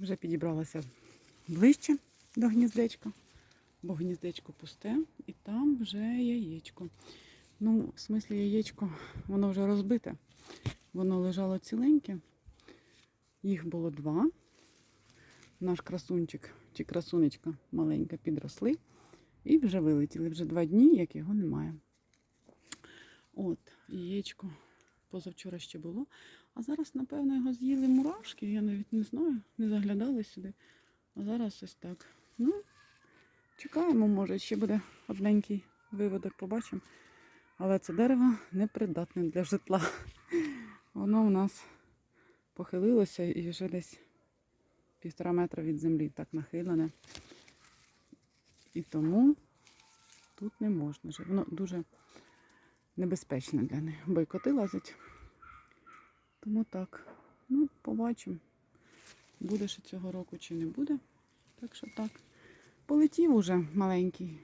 Вже підібралася ближче до гніздечка, бо гніздечко пусте, і там вже яєчко. Ну, в смислі яєчко, воно вже розбите. Воно лежало ціленьке. Їх було два. Наш красунчик чи красунечка маленька підросли і вже вилетіли. Вже два дні, як його немає. От, яєчко позавчора ще було. А зараз, напевно, його з'їли мурашки. Я навіть не знаю, не заглядали сюди. А зараз ось так. Ну, чекаємо, може, ще буде одненький виводок, побачимо. Але це дерево непридатне для житла. Воно у нас похилилося і вже десь півтора метра від землі так нахилене. І тому тут не можна жити. Воно дуже небезпечне для них, бо й коти лазять. Тому так. Ну, побачимо, буде ще цього року чи не буде. Так що так. Полетів уже маленький